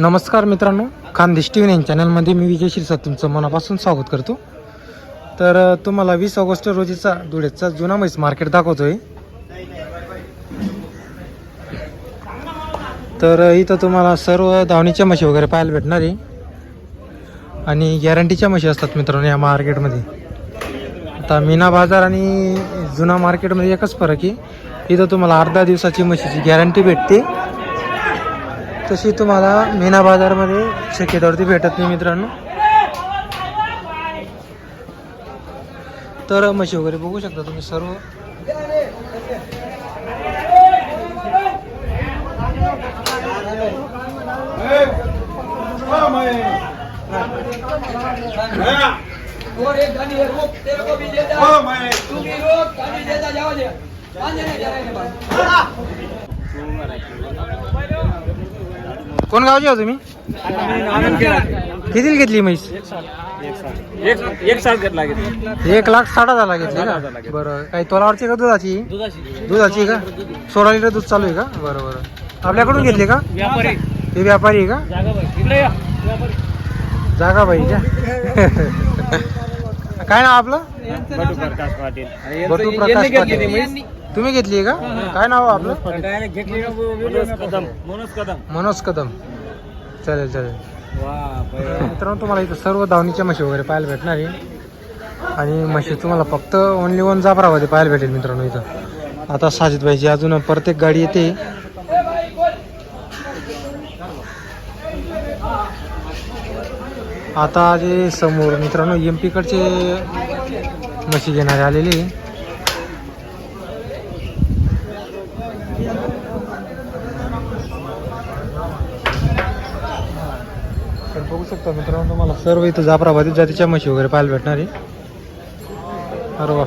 नमस्कार मित्रांनो Khandesh T V nine चॅनलमध्ये मी विजय शिरसाट तुमचं मनापासून स्वागत करतो. तर तुम्हाला वीस ऑगस्ट रोजीचा धुळेचा जुना म्हैस मार्केट दाखवतोय. तर इथं तुम्हाला सर्व धावणीच्या म्हशी वगैरे पाहायला भेटणार आहे. आणि गॅरंटीच्या म्हशी असतात मित्रांनो या मार्केटमध्ये. आता मीना बाजार आणि जुना मार्केटमध्ये एकच फरक आहे. इथं तुम्हाला अर्धा दिवसाची म्हशीची गॅरंटी भेटते. तशी तुम्हाला मीना बाजारमध्ये शक्यतावरती भेटत नाही मित्रांनो. तर म्हशी वगैरे बघू शकता तुम्ही सर्व. कोण गावचे हो तुम्ही? कितीला घेतली म्हैस? एक साल घेतला एक लाख साठ हजारला घेतली का? बरं. काही तोलावरची का दुधाची? दुधाची का? सोळा लिटर दूध चालू आहे का? बरं बरं. आपल्याकडून घेतली का? व्यापारी. ते व्यापारी आहे का? जागा बाई काय नाव आपलं? बटू प्रकाश पाटील बटू प्रकाश पाटील. तुम्ही घेतली का? काय नाव आहे आपलं? घेतली. मनोज कदम. मनोज कदम. मनोज कदम. चालेल चालेल. वा मित्रांनो तुम्हाला इथं सर्व दावणीच्या म्हशी वगैरे पाहायला भेटणार आहे. आणि म्हशी तुम्हाला फक्त ओनली वन जाफरामध्ये पाहायला भेटेल मित्रांनो इथं. आता साजिद भाईची अजून प्रत्येक गाडी येते. आता जे समोर मित्रांनो एम पीकडचे म्हशी घेणारे आलेले. आहे. तर बघू शकता मित्रांनो तुम्हाला सर्व इथं जाफराबादी जातीच्या म्हशी वगैरे पाहायला भेटणार आहे. अरे वा.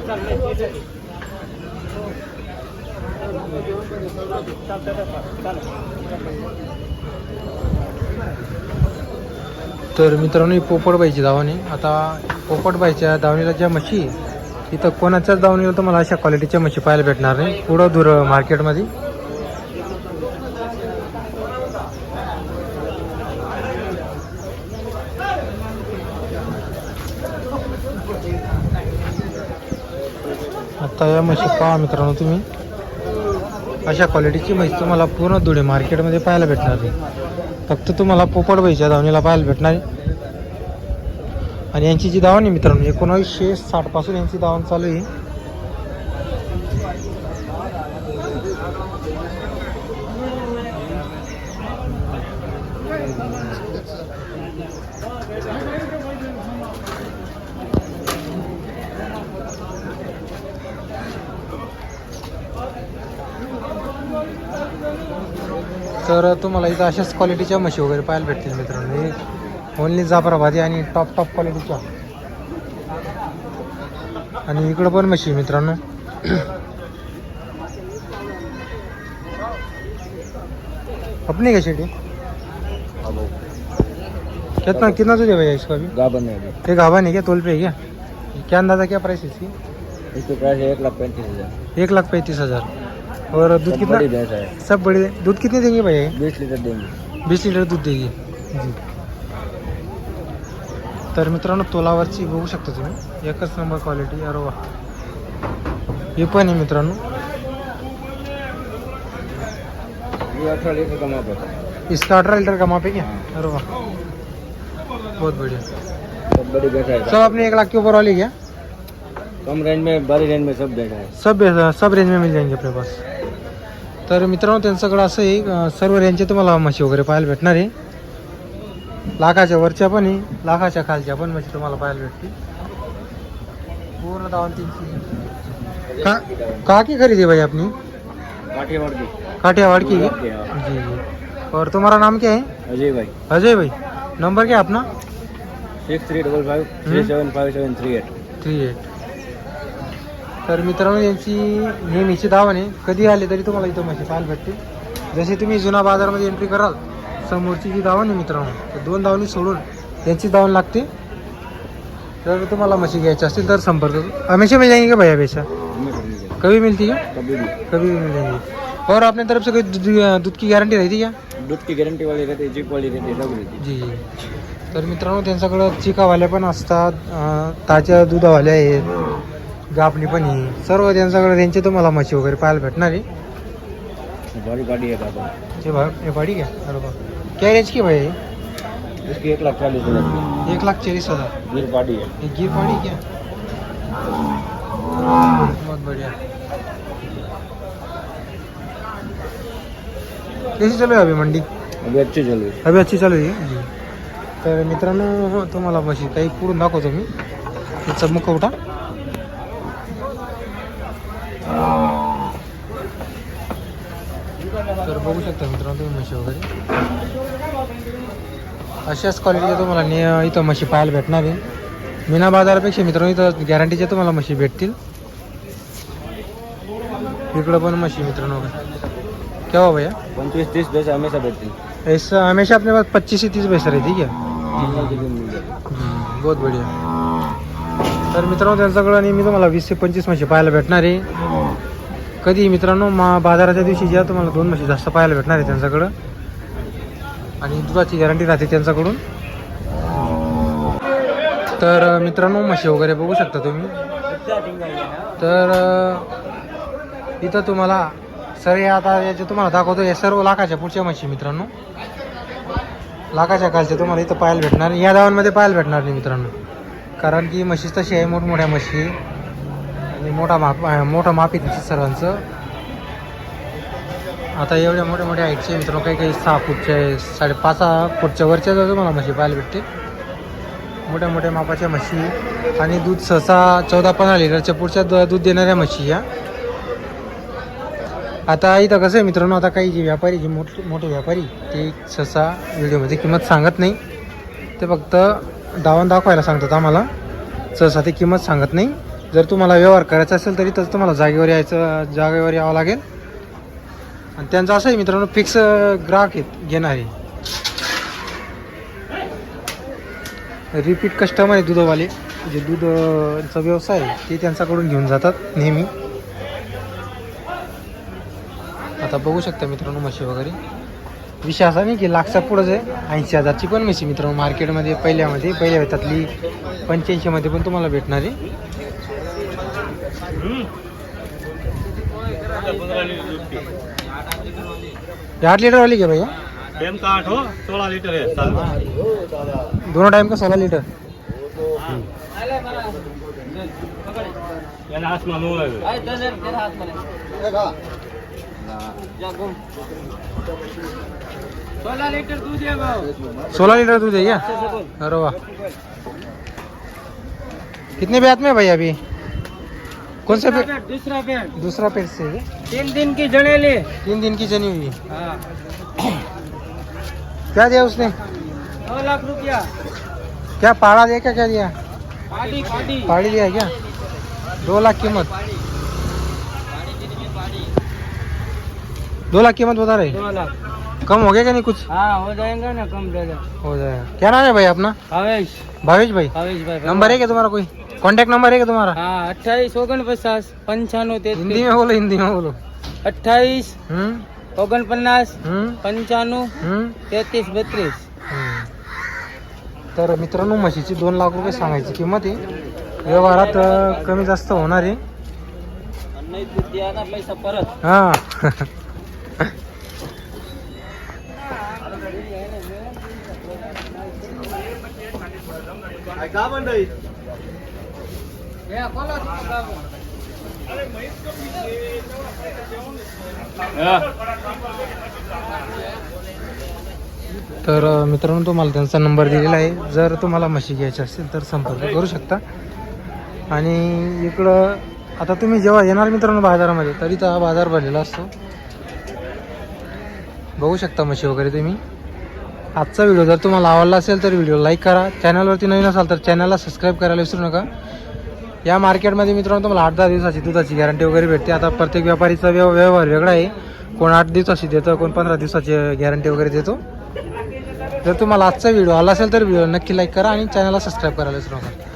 तर मित्रांनो ही पोपटबाईची धावणी आता पोपटबाईच्या धावणीला ज्या म्हशी इथं कोणाच्याच दावणीला तुम्हाला अशा क्वालिटीच्या म्हशी पाहायला भेटणार नाही. पुढं दूर मार्केटमध्ये आता या म्हशी पहा मित्रांनो तुम्ही. अशा क्वालिटीची म्हशी तुम्हाला पूर्ण धुळे मार्केटमध्ये पाहायला भेटणार नाही. फक्त तुम्हाला पोपटबाईच्या धावणीला पाहायला भेटणार आहे. आणि यांची जी दावण आहे मित्रांनो एकोणावीसशे साठपासून यांची दावण चालू आहे. तर तुम्हाला इथं अशाच क्वालिटीच्या म्हशी वगैरे पाहायला भेटतील मित्रांनो. ओनली जाफराबादी आणि टॉप टॉप क्वालिटीच्या आणि इकडं पण आहे मित्रांनो. अपनी कैसे शेटी? कितना कितना तुझे भैया इसका अभी गाबन है अभी. ये गाभा नहीं क्या? तोल पे है क्या? क्या अंदाजा क्या प्राइस है इसकी? इसका प्राइस है एक लाख पैंतीस हजार. एक लाख पैंतीस हजार। और दूध कितना? है। सब बड़े दूध कितने देंगे भैया? बीस लीटर देंगे। वीस लिटर दूध देगी। जी। तर मित्रांनो तोलावरची बघू शकता तुम्ही. एकच नंबर क्वालिटी अरे वा हे पण आहे मित्रांनो. इसका अठारह लीटर का माप है क्या अरे वाह बहुत बढ़िया. सब बड़ी है सब आपने एक लाख के ऊपर वाली क्या? कम रेंज में बड़ी रेंज में सब भैंस है सब सब रेंज में मिल जाएंगे अपने पास. तर मित्रांनो त्यांच्याकडं असं आहे सर्व रेंजचे तुम्हाला म्हशी वगैरे पाहायला भेटणार आहे. लाखाच्या वरच्या पण आहे लाखाच्या खालच्या पण म्हशी तुम्हाला पाहायला भेटतील. पूर्ण दावण तीनशे. का की खरीदी भाई अपनी काठियावाड़ की। जी जी. और तुम्हारा नाम क्या है? अजय भाई. अजय भाई. नंबर क्या अपना? Six three double five three seven five seven three eight. Three eight. तर मित्रांनो यांची नेहमीची आहे. कधी आले तरी तुम्हाला इथं म्हशी पाहायला भेटते जसे तुम्ही जुना बाजारमध्ये एंट्री कराल समोरची जी दावण आहे मित्रांनो तर दोन दावणी सोडून यांची दावण लागते. जर तुम्हाला म्हशी घ्यायची असतील तर संपर्क हमेशा मिल जाएंगे भैया हमेशा कभी मिलती है कभी भी कभी भी मिल जाएंगी और अपने तरफ से कोई दूध की गारंटी रहती क्या? दूध की गारंटी वाली रहती चिप वाली रहती जी जी. तर मित्रांनो त्यांच्याकडं चिकावाल्या पण असतात ताज्या दुधावाल्या आहेत गापणी पण आहे. सर्व त्यांच्याकडे त्यांचे तुम्हाला म्हशी वगैरे पाहायला भेटणार आहे. है बड़ी गाड़ी है बाबा हे भाग हे पाडी क्या? रेंज की भाई इसकी एक लाख चालीस हजार। एक लाख चालीस हजार। गिर पाड़ी है। ये गिर पाड़ी क्या? बहुत बढ़िया। कैसी चालू आहे अभी मंडी? अभी अच्छी चल रही है। अभी अच्छी चालू आहे जी। तर मित्रांनो तुम्हाला म्हशी काही पुढून दाखवतो मी. तिचा मुखवटा तर बघू शकता मित्रांनो तुम्ही म्हशी वगैरे. अशाच क्वालिटीच्या तुम्हाला ने इथं म्हशी पाहायला भेटणार आहे. मीना बाजारापेक्षा मित्रांनो इथं गॅरंटीच्या तुम्हाला म्हशी भेटतील. इकडं पण म्हशी मित्रांनो केव्हा भैया? पंचवीस तीस पैसे हमेशा बैठती है ऐसा हमेशा अपने पास पच्चीस से तीस पैसा रहती क्या जितने के दिन मिल जाए हम्म, बहुत बढिया. तर मित्रांनो त्यांच्याकडं नेहमी तुम्हाला वीस ते पंचवीस म्हशी पाहायला भेटणार आहे. कधी मित्रांनो मा बाजाराच्या दिवशी ज्या तुम्हाला दोन म्हशी जास्त पाहायला भेटणार आहे त्यांच्याकडं आणि दुधाची गॅरंटी राहते त्यांच्याकडून. तर मित्रांनो म्हशी वगैरे बघू शकता तुम्ही. तर इथं तुम्हाला सर हे आता याचे तुम्हाला दाखवतो या सर्व लाखाच्या पुढच्या म्हशी मित्रांनो. लाखाच्या खालच्या तुम्हाला इथं पाहायला भेटणार. या गावांमध्ये पाहायला भेटणार नाही मित्रांनो. कारण की म्हशीच तशी आहे मोठमोठ्या म्हशी. आणि मोठा माप मोठं माप आहे सर्वांचं. आता एवढ्या मोठ्या मोठ्या हाईटचे मित्रांनो काही काही सहा फूटचे साडेपाच सहा फूटच्या वरच्या जवळ तुम्हाला म्हशी पाहायला भेटते मोठ्या मोठ्या मापाच्या म्हशी. आणि दूध सहसा चौदा पंधरा लिटरच्या पुढच्या दूध देणाऱ्या म्हशी या. आता इथं कसं आहे मित्रांनो आता काही जे व्यापारी जे मोठे मोठे व्यापारी ते सहसा व्हिडिओमध्ये किंमत सांगत नाही. ते फक्त डावून दाखवायला सांगतात आम्हाला. सहसा ते किंमत सांगत नाही. जर तुम्हाला व्यवहार करायचा असेल तरी तर तुम्हाला जागेवर यायचं जागेवर यावं लागेल. आणि त्यांचं असं आहे मित्रांनो फिक्स ग्राहक आहेत घेणारे. रिपीट कस्टमर आहे दुधवाले. जे दूधचा व्यवसाय आहे ते त्यांच्याकडून घेऊन जातात नेहमी. आता बघू शकता मित्रांनो म्हशी वगैरे. विषय असा नाही की लाखचा पुढंच आहे ऐंशी हजारची पण म्हशी मित्रांनो मार्केटमध्ये पहिल्यामध्ये पहिल्या वेतातली पंच्याऐंशीमध्ये पण तुम्हाला भेटणार आहे. आठ लीटर वाली क्या भैया? टाइम का आठ हो सोलह लीटर है साल दोनों टाइम का सोलह लीटर? सोलह लीटर दूध है सोलह लीटर दूध है क्या? अरे वाह। कितने ब्यात में है भैया अभी? कौन सा पेट दूसरा पेड़ दूसरा पेट से? तीन दिन की जड़ेली। तीन दिन की जनी हुई। क्या दिया उसने? दो लाख रुपया। क्या पाड़ा दिया क्या क्या दिया? पार्टी पार्टी पाड़ी दिया क्या? दो लाख कीमत। दो लाख कीमत बता रहे दो लाख। कम हो गया क्या नहीं कुछ? हाँ हो जाएगा ना कम हो जाएगा। क्या नाम है भाई अपना? भावेश। भावेश भाई। भावेश भाई नंबर है क्या तुम्हारा कोई? कांटेक्ट नंबर है क्या तुम्हारा हाँ अट्ठाईस ओगन पचास पंचानवे हिंदी में बोलो हिंदी में बोलो. अट्ठाईस हम्म? ओगन पन्नास हम्म? पंचानवे हम्म? तेहतीस बत्तीस. तर मित्रांनो म्हशीची दोन लाख रुपये सांगायची किंमत आहे. व्यवहारात कमी जास्त होणार आहे. नाही दूध द्या ना पैसा परत हा तर मित्रांनो तुम्हाला त्यांचा नंबर दिलेला आहे. जर तुम्हाला म्हशी घ्यायची असेल तर संपर्क करू शकता. आणि इकडं आता तुम्ही जेव्हा येणार मित्रांनो बाजारामध्ये तरी तर हा बाजार भरलेला असतो. बघू शकता म्हशी वगैरे तुम्ही. आजचा व्हिडिओ जर तुम्हाला आवडला असेल तर व्हिडिओ लाईक करा. चॅनलवरती नवीन असाल तर चॅनलला सबस्क्राईब करायला विसरू नका. या मार्केटमध्ये मित्रांनो तुम्हाला आठ दहा दिवसाची दुधाची गॅरंटी वगैरे भेटते. आता प्रत्येक व्यापारीचा व्यव व्यवहार वेगळा आहे. कोण आठ दिवसाची देतं कोण पंधरा दिवसाची गॅरंटी वगैरे देतो. जर तुम्हाला आजचा व्हिडिओ आला असेल तर व्हिडिओ नक्की लाईक करा आणि चॅनलला सबस्क्राईब करायला विसरू नका.